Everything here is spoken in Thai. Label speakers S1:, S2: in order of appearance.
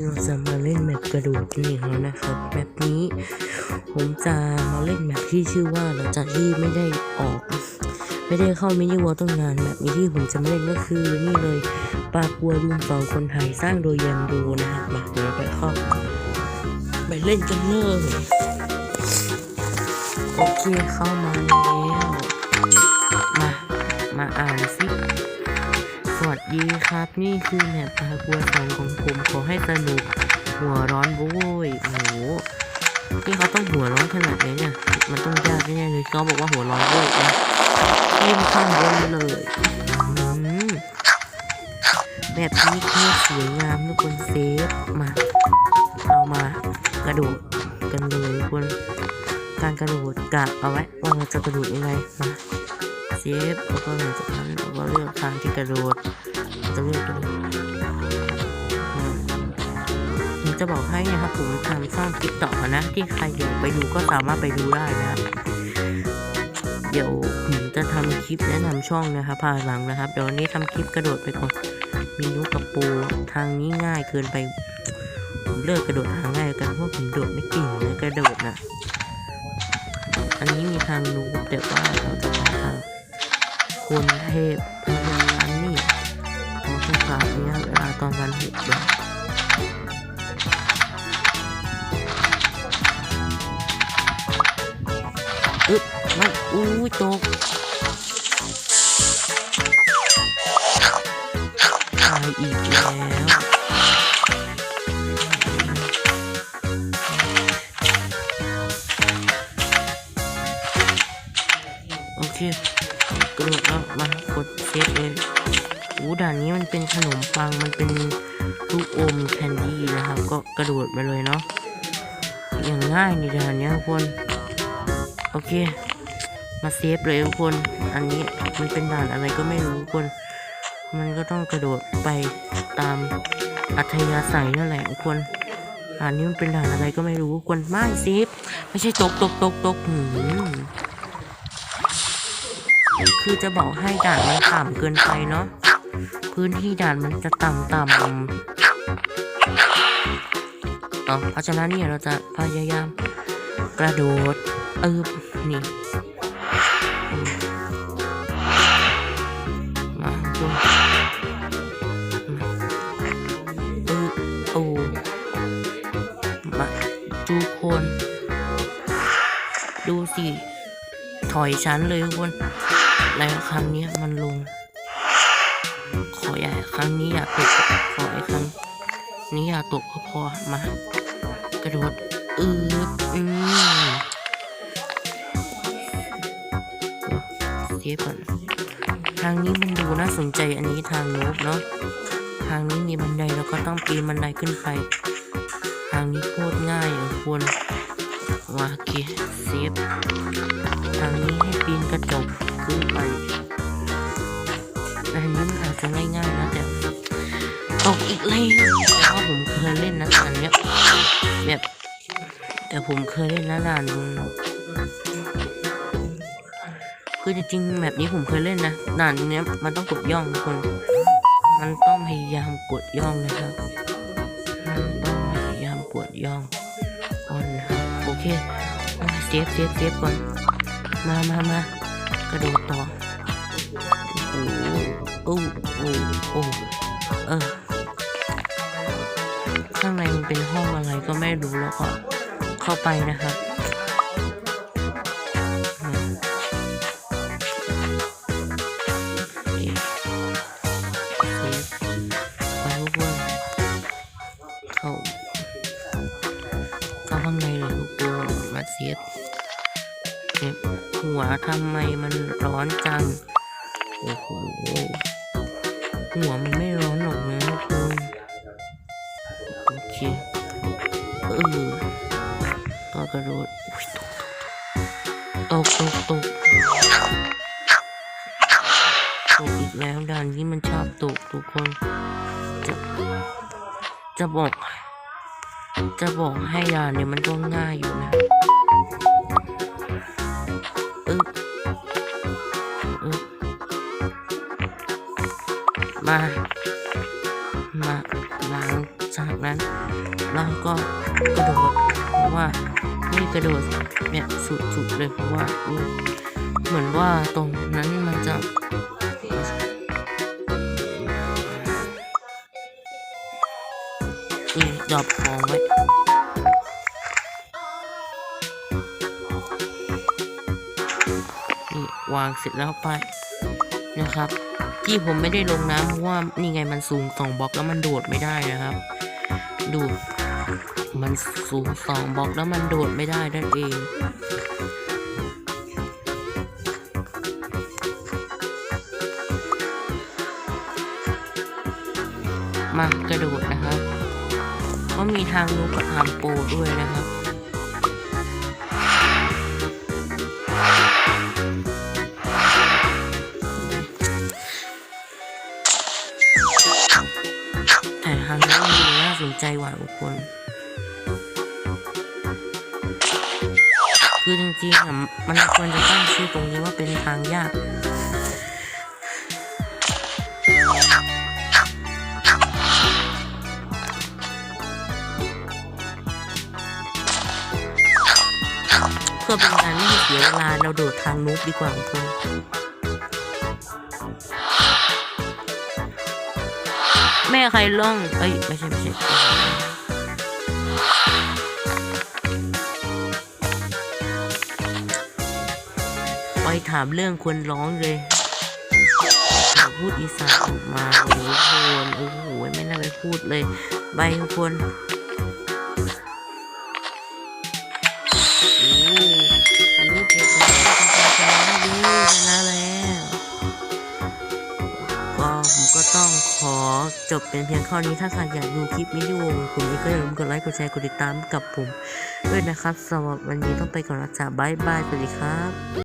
S1: เราจะมาเล่นแมปกระดดกันอีกแล้วนะครับแมปนี้ผมจะมาเล่นแมปที่ชื่อว่าหลังจากที่ไม่ได้ออก ไม่ได้เข้ามินิวอลตั้งนานแมปนี้ที่ผมจะมาเล่นก็คือนี่เลยปลาปัวลุงเป่าคนไทยสร้างโดยยันโดนะครับมาเดี๋ยวไปเข้าไปเล่นกันเลยโอเคเข้ามาแล้วมามาอ่านสิสวัส ดีครับ นี่คือแมปปลากัวสองของผมขอให้สนุก หัวร้อนโว้ยโอ้โหนี่เขาต้องหัวร้อนขนาดไหนเนี่ย มันต้องยากแน่เลยเขาบอกว่าหัวร้อนโว้ยนะยิ้มข้างบนเลยอืมแบบนี้แค่สวยงามทุกคนเซฟมา เรามากระโดดกันเลยคนการกระโดดกะเอาไว้ว่าเราจะกระโดดยังไงมาเซฟแล้วก็หลังจากนั้นเราก็เลือกทางที่กระโดด จะเลือกกระโดดอืมผมจะบอกให้นะครับผมทำช่องติ๊กต็อกนะ ที่ใครอยากไปดูก็สามารถไปดูได้นะครับ เดี๋ยวผมจะทำคลิปแนะนำช่องนะครับภายหลังนะครับ เดี๋ยววันนี้ทำคลิปกระโดดไปก่อนมีนุกกระปูทางนี้ง่ายเกินไปผมเลิกกระโดดทางง่ายกันเพราะผมโดดไม่เก่งนะกระโดดนะอันนี้มีทางนูแต่ว่าเราจะไปทางคนเทพ ขอสุขภาพระยเวลาตอนวันหกเดือนอึ๊บไม่อู้ยตกตายอีกแล้วโอเคกระโดดแล้วมากดเซฟเลย อู้ด่านนี้มันเป็นขนมปังมันเป็นลูกอมแคนดี้นะครับ ก็กระโดดไปเลยเนาะอย่างง่ายในด่านนี้ทุกคน โอเค มาเซฟเลยทุกคน อันนี้มันเป็นด่านอะไรก็ไม่รู้ทุกคน มันก็ต้องกระโดดไปตามอัธยาศัยนั่นแหละทุกคนด่านนี้มันเป็นด่านอะไรก็ไม่รู้ทุกคนไม่เซฟไม่ใช่ตกตกตกตกหืมคือจะบอกให้ด่านมันต่ำเกินไปเนาะ พื้นที่ด่านมันจะต่ำต่ำอ๋อเพราะฉะนั้นเนี่ยเราจะพยายามกระโดดเออนี่มมาดูเออโอมาทุกคน ดูสิ ถอยชั้นเลยทุกคน แล้วครั้งเนี้ยมันลง ขออย่าครั้งนี้อย่าตกขอไอ้ครั้งนี้อย่าตกก็พอมากระโดดอืดอืมเซฟก่อนทางนี้มันดูน่าสนใจอันนี้ทางโน้บเนาะทางนี้มีบันไดแล้วก็ต้องปีนบันไดขึ้นไป ทางนี้โคตรง่ายอะควรว่าโอเคเซฟทางนี้ให้ ตกอีกแล้วแต่ว่าผมเคยเล่นนะอันเนี้ยแบบแต่ผมเคยเล่นนะด่านคือจริงๆแบบนี้ผมเคยเล่นนะด่านเนี้ยมันต้องกดย่องทุกคน มันต้องพยายามกดย่องนะครับมันต้องพยายามกดย่องก่อนนะครับโอเคเอาเซฟเซฟเซฟก่อนมามามากระโดดต่อ โอ้โหโอ้โอ้เออ ข้างในมันเป็นห้องอะไรก็ไม่รู้แล้วก็เข้าไปนะครับอืมเอ๊ะเซฟไปทุกคนเข้าเข้าข้างในเลยทุกคนมาเซฟเอ๊ะหัวทำไมมันร้อนจัง โอ้โห หัวมันไม่ ก็ระโดดตกตกตกตกตกอีกแล้วด่านนี้มันชอบตกทุกคน จะจะบอก จะบอกให้ด่านเนี่ยมันก็ง่ายอยู่นะอึ๊บอึ๊บมา มาหล้างจากนั้นเราก็กระโดดเพราะว่า นี่กระโดดเนี่ยสุดๆเลยเพราะว่าเหมือนว่าตรงนั้นมันจะนี่ดรอปของไว้นี่วางเสร็จแล้วไปนะครับ ที่ผมไม่ได้ลงน้ำเพราะว่านี่ไงมันสูงสองบล็อกแล้วมันโดดไม่ได้นะครับ ดู มันสูงสองบล็อกแล้วมันโดดไม่ได้นั่นเองมากระโดดนะครับ ก็มีทางลูกกับทางโปด้วยนะครับ แต่ทางนี้มันน่าสนใจกว่าทุกคน คือจริงๆอะมันควรจะตั้งชื่อตรงนี้ว่าเป็นทางยากเพื่อเป็นการไม่ให้เสียเวลาเราโดดทางนุ๊กดีกว่าทุกคนแม่ใครล่อง เอ้ย ไม่ใช่ ไม่ใช่ ถามเรื่องควรร้องเลยพูดอีสานออกมาโอ้โหโอ้โหไม่น่าไปพูดเลย ใบทุกคนอ้โอ้โหเจ็บแล้วชนะแล้วชนะแล้วก็ผมก็ต้องขอจบเป็นเพียงเท่านี้ถ้าใครอยากดูคลิปวิดีโอของผมนี้ก็อย่าลืมกดไลค์กดแชร์กดติดตามกับผมด้วยนะครับสำหรับวันนี้ต้องไปก่อนนะจ๊ะบายบายสวัสดีครับ